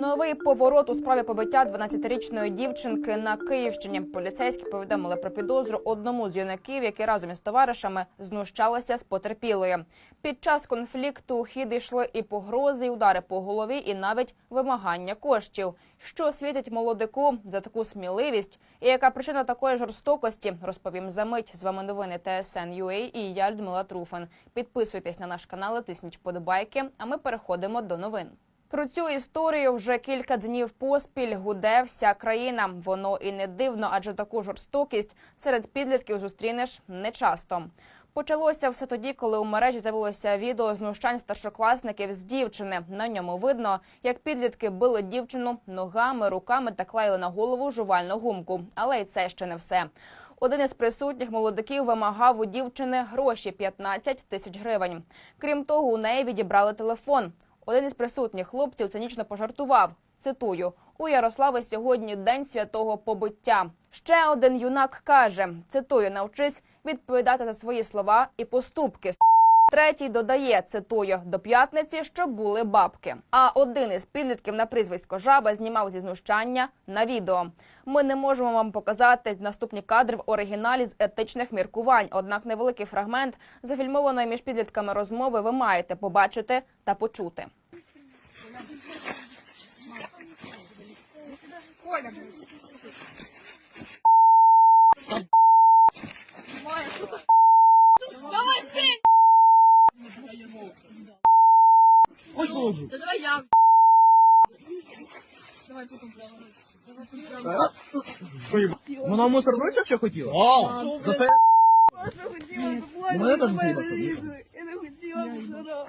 Новий поворот у справі побиття 12-річної дівчинки на Київщині. Поліцейські повідомили про підозру одному з юнаків, які разом із товаришами знущалися з потерпілою. Під час конфлікту у хід йшли і погрози, і удари по голові, і навіть вимагання коштів. Що світить молодику за таку сміливість, і яка причина такої жорстокості, розповім за мить. З вами новини ТСН UA і я Людмила Труфан. Підписуйтесь на наш канал, тисніть вподобайки. А ми переходимо до новин. Про цю історію вже кілька днів поспіль гуде вся країна. Воно і не дивно, адже таку жорстокість серед підлітків зустрінеш нечасто. Почалося все тоді, коли у мережі з'явилося відео знущань старшокласників з дівчини. На ньому видно, як підлітки били дівчину ногами, руками та клеїли на голову жувальну гумку. Але й це ще не все. Один із присутніх молодиків вимагав у дівчини гроші 15 тисяч гривень. Крім того, у неї відібрали телефон. Один із присутніх хлопців цинічно пожартував. Цитую: у Ярослави сьогодні день святого побиття. Ще один юнак каже: цитую, навчись відповідати за свої слова і поступки. С***». Третій додає, цитую, до п'ятниці, щоб були бабки. А один із підлітків на прізвисько жаба знімав зі знущання на відео. Ми не можемо вам показати наступні кадри в оригіналі з етичних міркувань. Однак невеликий фрагмент зафільмованої між підлітками розмови ви маєте побачити та почути. Ось Вона мусорнуся ще хотіла? За це мене теж залізу. Я не хотіла мусора.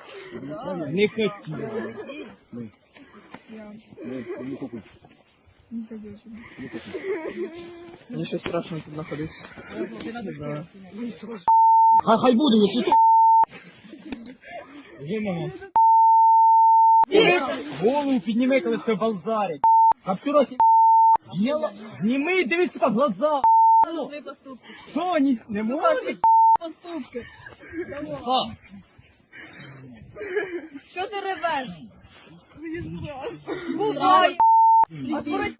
не хотіла. мені ще страшно тут знаходитися. Хай, хай буде, якщо Вимога. Голову підніми, коли тебе базарять. Капсюра сі... Діла... Зніми, дивись по глаза. Свої поступки. Що, ні, не можеш? Поступки. Ха. Що ти ревеш? Буває. Отворить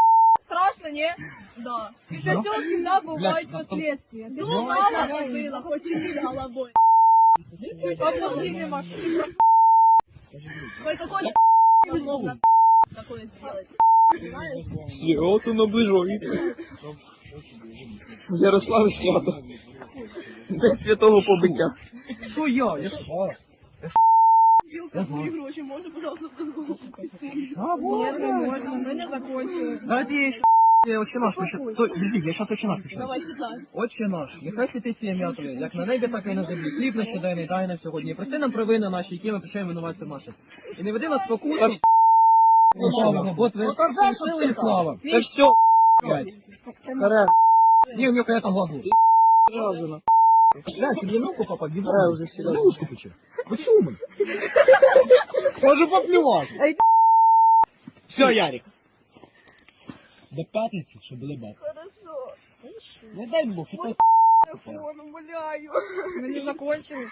страшно, ні? Да. Після цього всегда бувають последствия. Ти мама побила, хоч чуть головой. Чуть а мозги нема. Ой, какой такое сделать. Свято наближається. Ярославе свято. День святого побиття. Що я? Я що? Гроші, може, пожалуйста, А, не можна, ми не закончили. Давайте я ще отче наш почитаю. То, я зараз отче наш почитаю. Давай читай. Отче наш, нехай святиться ім'я Твоє, як на небі, так і на землі. Хліб наш щоденний дай нам сьогодні. І прости нам провини наші, які ми прощаємо винуватцям нашим. І не веди нас в спокусу. Бо Твоє сили і слава. Та все, блядь. Каре. Ні, у нього какая-то глагол. Разина. Да, тебе ногу попа, бігом. Каре уже сюди. Ножку пече. Поцюмай. Може поплювати. Все, Ярик. До п'ятниці, щоб були бабки. Хорошо. Не дай Бог, і так. Телефон, умоляю. Ми не закончили.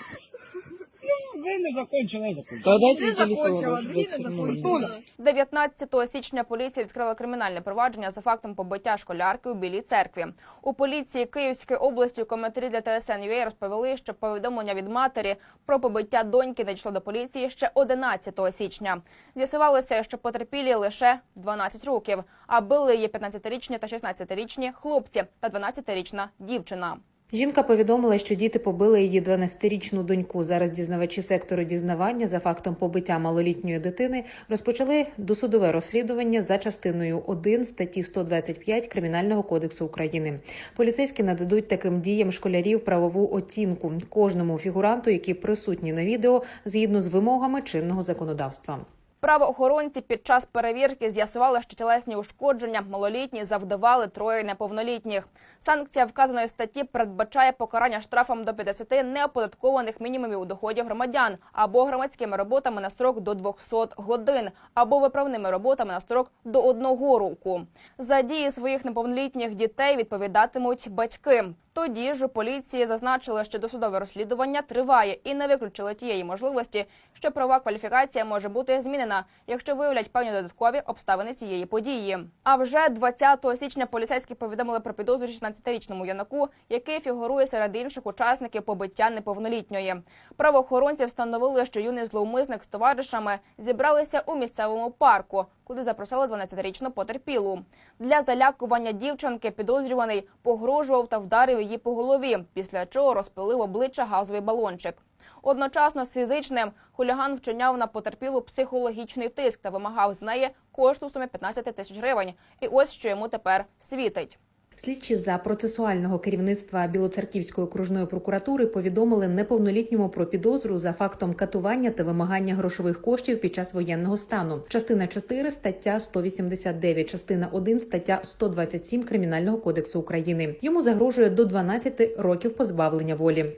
Ви не закончили, я закончив. Та дайте Ти закончила, другі не закончили. 19 січня поліція відкрила кримінальне провадження за фактом побиття школярки у Білій церкві. У поліції Київської області у коментарі для ТСН.UA розповіли, що повідомлення від матері про побиття доньки надійшло до поліції ще 11 січня. З'ясувалося, що потерпілі лише 12 років, а били її 15-річні та 16-річні хлопці та 12-річна дівчина. Жінка повідомила, що діти побили її 12-річну доньку. Зараз дізнавачі сектору дізнавання за фактом побиття малолітньої дитини розпочали досудове розслідування за частиною 1 статті 125 Кримінального кодексу України. Поліцейські нададуть таким діям школярів правову оцінку кожному фігуранту, які присутні на відео згідно з вимогами чинного законодавства. Правоохоронці під час перевірки з'ясували, що тілесні ушкодження малолітні завдавали троє неповнолітніх. Санкція вказаної статті передбачає покарання штрафом до 50 неоподаткованих мінімумів доходів громадян або громадськими роботами на строк до 200 годин, або виправними роботами на строк до одного року. За дії своїх неповнолітніх дітей відповідатимуть батьки. Тоді ж поліції зазначили, що досудове розслідування триває і не виключили тієї можливості, що права кваліфікація може бути змінена, якщо виявлять певні додаткові обставини цієї події. А вже 20 січня поліцейські повідомили про підозру 16-річному юнаку, який фігурує серед інших учасників побиття неповнолітньої. Правоохоронці встановили, що юний зловмисник з товаришами зібралися у місцевому парку, куди запросили 12-річну потерпілу. Для залякування дівчинки підозрюваний погрожував та вдарив її по голові, після чого розпилив обличчя газовий балончик. Одночасно з фізичним хуліган вчиняв на потерпілу психологічний тиск та вимагав з неї кошту в сумі 15 тисяч гривень. І ось що йому тепер світить. Слідчі за процесуального керівництва Білоцерківської окружної прокуратури повідомили неповнолітньому про підозру за фактом катування та вимагання грошових коштів під час воєнного стану. Частина 4 стаття 189, частина 1 стаття 127 Кримінального кодексу України. Йому загрожує до 12 років позбавлення волі.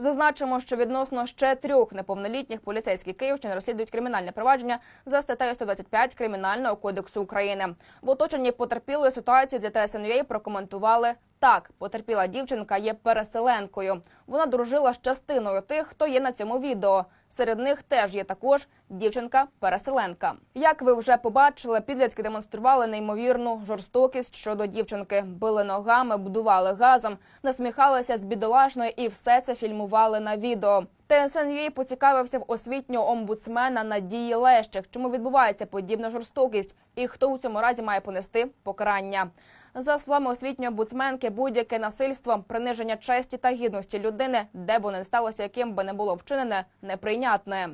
Зазначимо, що відносно ще трьох неповнолітніх поліцейських Київщини розслідують кримінальне провадження за статтею 125 Кримінального кодексу України. В оточенні потерпілої ситуацію для ТСНЮА прокоментували так. Потерпіла дівчинка є переселенкою. Вона дружила з частиною тих, хто є на цьому відео. Серед них теж є також дівчинка-переселенка. Як ви вже побачили, підлітки демонстрували неймовірну жорстокість щодо дівчинки, били ногами, будували газом, насміхалися з бідолашною і все це фільмували на відео. ТСНЮА поцікавився в освітнього омбудсмена Надії Лещик, чому відбувається подібна жорстокість, і хто у цьому разі має понести покарання. За словами освітньої омбудсменки, будь-яке насильство, приниження честі та гідності людини, де б не сталося, яким би не було вчинене, неприйнятне.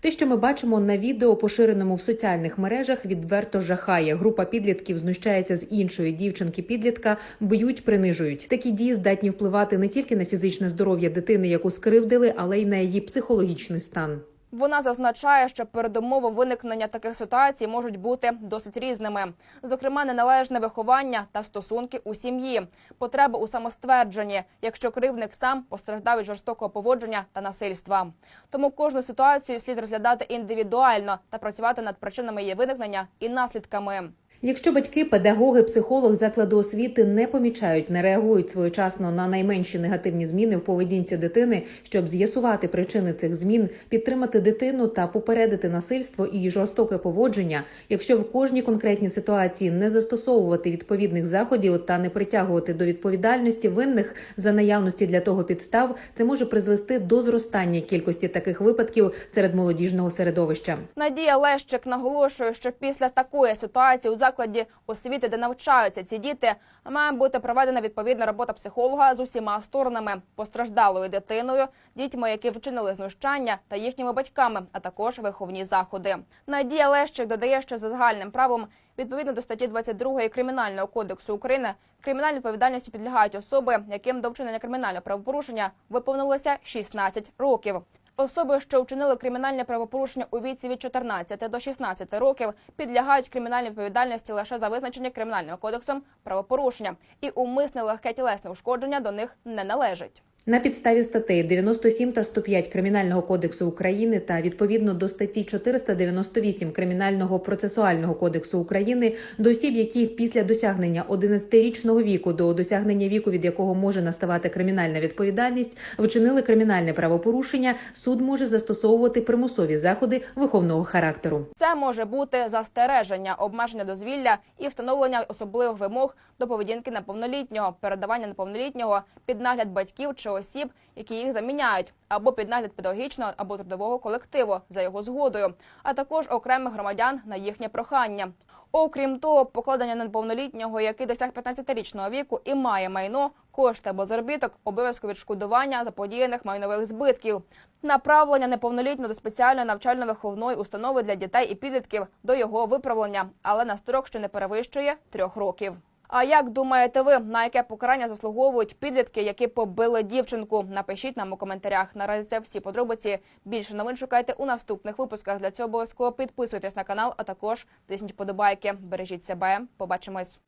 Те, що ми бачимо на відео, поширеному в соціальних мережах, відверто жахає. Група підлітків знущається з іншої дівчинки-підлітка, б'ють, принижують. Такі дії здатні впливати не тільки на фізичне здоров'я дитини, яку скривдили, але й на її психологічний стан. Вона зазначає, що передумови виникнення таких ситуацій можуть бути досить різними, зокрема, неналежне виховання та стосунки у сім'ї, потреба у самоствердженні, якщо кривник сам постраждав від жорстокого поводження та насильства. Тому кожну ситуацію слід розглядати індивідуально та працювати над причинами її виникнення і наслідками. Якщо батьки, педагоги, психолог закладу освіти не помічають, не реагують своєчасно на найменші негативні зміни в поведінці дитини, щоб з'ясувати причини цих змін, підтримати дитину та попередити насильство і жорстоке поводження, якщо в кожній конкретній ситуації не застосовувати відповідних заходів та не притягувати до відповідальності винних за наявності для того підстав, це може призвести до зростання кількості таких випадків серед молодіжного середовища. Надія Лещик наголошує, що після такої ситуації у закладі освіти, де навчаються ці діти, має бути проведена відповідна робота психолога з усіма сторонами постраждалою дитиною, дітьми, які вчинили знущання, та їхніми батьками, а також виховні заходи. Надія Лещик додає, що за загальним правом. Відповідно до статті 22 Кримінального кодексу України кримінальній відповідальності підлягають особи, яким до вчинення кримінального правопорушення виповнилося 16 років. Особи, що вчинили кримінальне правопорушення у віці від 14 до 16 років, підлягають кримінальній відповідальності лише за визначення кримінальним кодексом правопорушення, і умисне легке тілесне ушкодження до них не належить. На підставі статей 97 та 105 Кримінального кодексу України та відповідно до статті 498 Кримінального процесуального кодексу України до осіб, які після досягнення 11-річного віку до досягнення віку, від якого може наставати кримінальна відповідальність, вчинили кримінальне правопорушення, суд може застосовувати примусові заходи виховного характеру. Це може бути застереження, обмеження дозвілля і встановлення особливих вимог до поведінки неповнолітнього, передавання неповнолітнього під нагляд батьків чи осіб, які їх заміняють, або під нагляд педагогічного або трудового колективу за його згодою, а також окремих громадян на їхнє прохання. Окрім того, покладення неповнолітнього, який досяг 15-річного віку і має майно, кошти або заробіток, обов'язку відшкодування заподіяних майнових збитків, направлення неповнолітнього до спеціальної навчально-виховної установи для дітей і підлітків до його виправлення, але на строк, що не перевищує трьох років. А як думаєте ви, на яке покарання заслуговують підлітки, які побили дівчинку? Напишіть нам у коментарях. Наразі це всі подробиці. Більше новин шукайте у наступних випусках. Для цього обов'язково підписуйтесь на канал, а також тисніть подобайки. Бережіть себе. Побачимось.